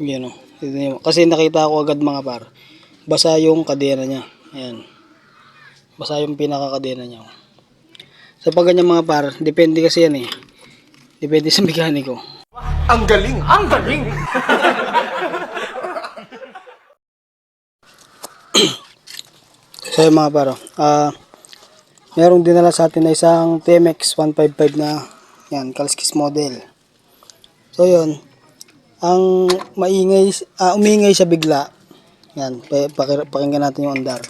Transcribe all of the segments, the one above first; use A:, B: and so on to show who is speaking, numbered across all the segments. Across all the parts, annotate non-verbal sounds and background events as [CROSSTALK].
A: Yan o. Kasi nakita ko agad mga par. Basa yung kadena niya. Ayan. Basa yung pinakakadena niya. oh. Sa pag ganyan mga par, depende kasi yan eh. Depende sa [LAUGHS] mekaniko.
B: Ang galing! Ang galing! [LAUGHS]
A: So yung mga paro, ah merong dinala sa atin na isang TMX 155 na yan, Kalskis model. So yun, ang maingay, ah, umingay siya bigla. Yan, pakinggan natin yung andar.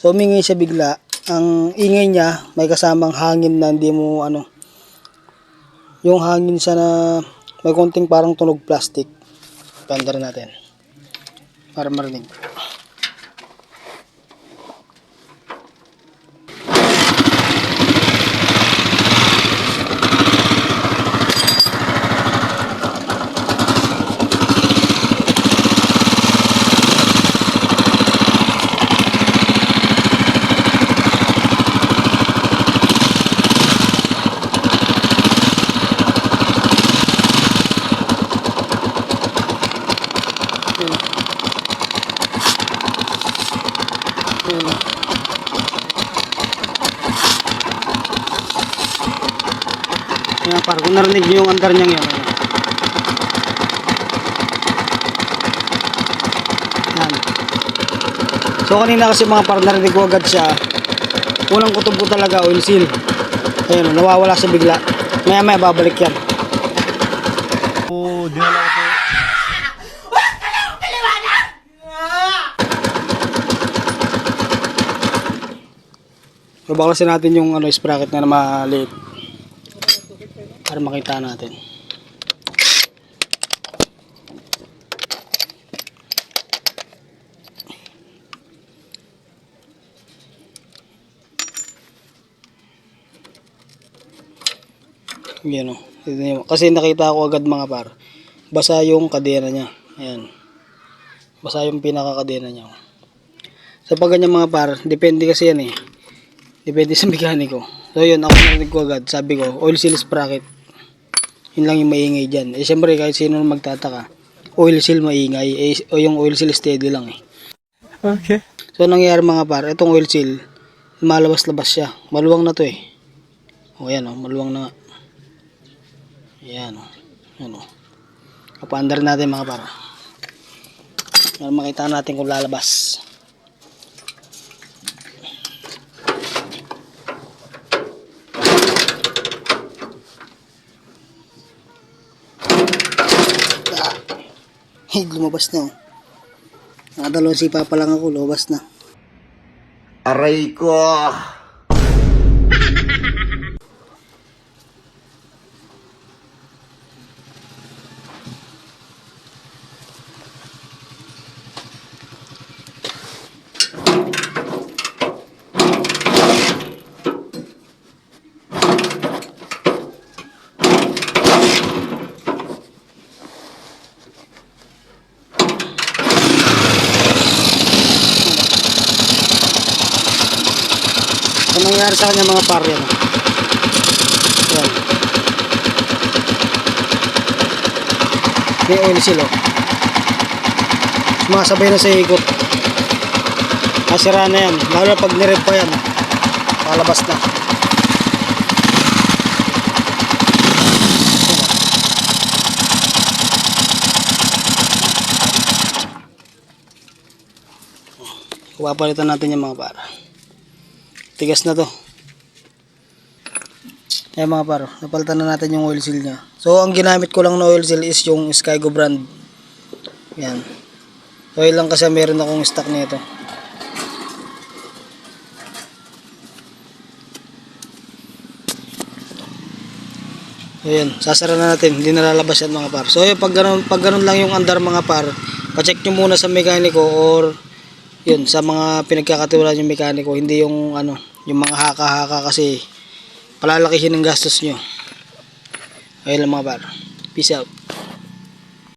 A: So umingay siya bigla, ang ingay niya may kasamang hangin na hindi mo ano, yung hangin siya na may konting parang tunog plastic. Pandar natin. Para marinig. Yan, par, kung narinig niyo yung andar niya ngayon. ayan. Yan. So kanina kasi mga par, narinig ko agad siya. Unang kutob ko talaga, oil seal. Ayun, nawawala siya bigla. Maya maya babalik yan.
B: Oh, dinala ko to.
A: So baklasin natin yung ano, sprocket na maliit. Para makita natin. Yan o. Niyo. Kasi nakita ko agad mga par. Basa yung kadena niya. Ayan. Basa yung pinakakadena niya. oh. Sa pag ganyan mga par, depende kasi yan eh. Depende sa [LAUGHS] mekaniko. So yun, ako narinig ko agad. Sabi ko, oil seal sprocket. Yun lang yung maingay dyan. Eh syempre kahit sino magtataka, oil seal maingay. Eh, o yung oil seal steady lang eh.
B: Okay.
A: So nangyayari mga par, itong oil seal, lumalabas-labas siya. Maluwang na to eh. O yan o, maluwang na nga. Ayan o. Ayan o. Kapaandar natin mga par. Para makita natin kung lalabas. Hey, lumabas na oh. Nakadalawang sipa pa lang ako, lumabas na.
B: Aray ko!
A: Ano nangyari sa kanya mga par yan? Yan. May oil seal oh. Sumasabay na sa ikot. Nasira na yan. Lalo pag nirep pa yan. Malabas na. Papalitan natin yung mga para. Tigas na to. Ayan mga paro, napalitan na natin yung oil seal niya. So, ang ginamit ko lang na oil seal is yung Skygo brand. Yan. So, lang kasi meron akong stock nito. Ayan, sasara na natin. Hindi nalalabas yan mga par. So, yun, pag ganun, pag ganun lang yung andar mga par, pacheck nyo muna sa mekaniko or yun, sa mga pinagkakatiwalaan yung mekaniko, hindi yung ano, yung mga haka-haka kasi palalakihin ang gastos nyo. Ayun lang mga par. Peace out.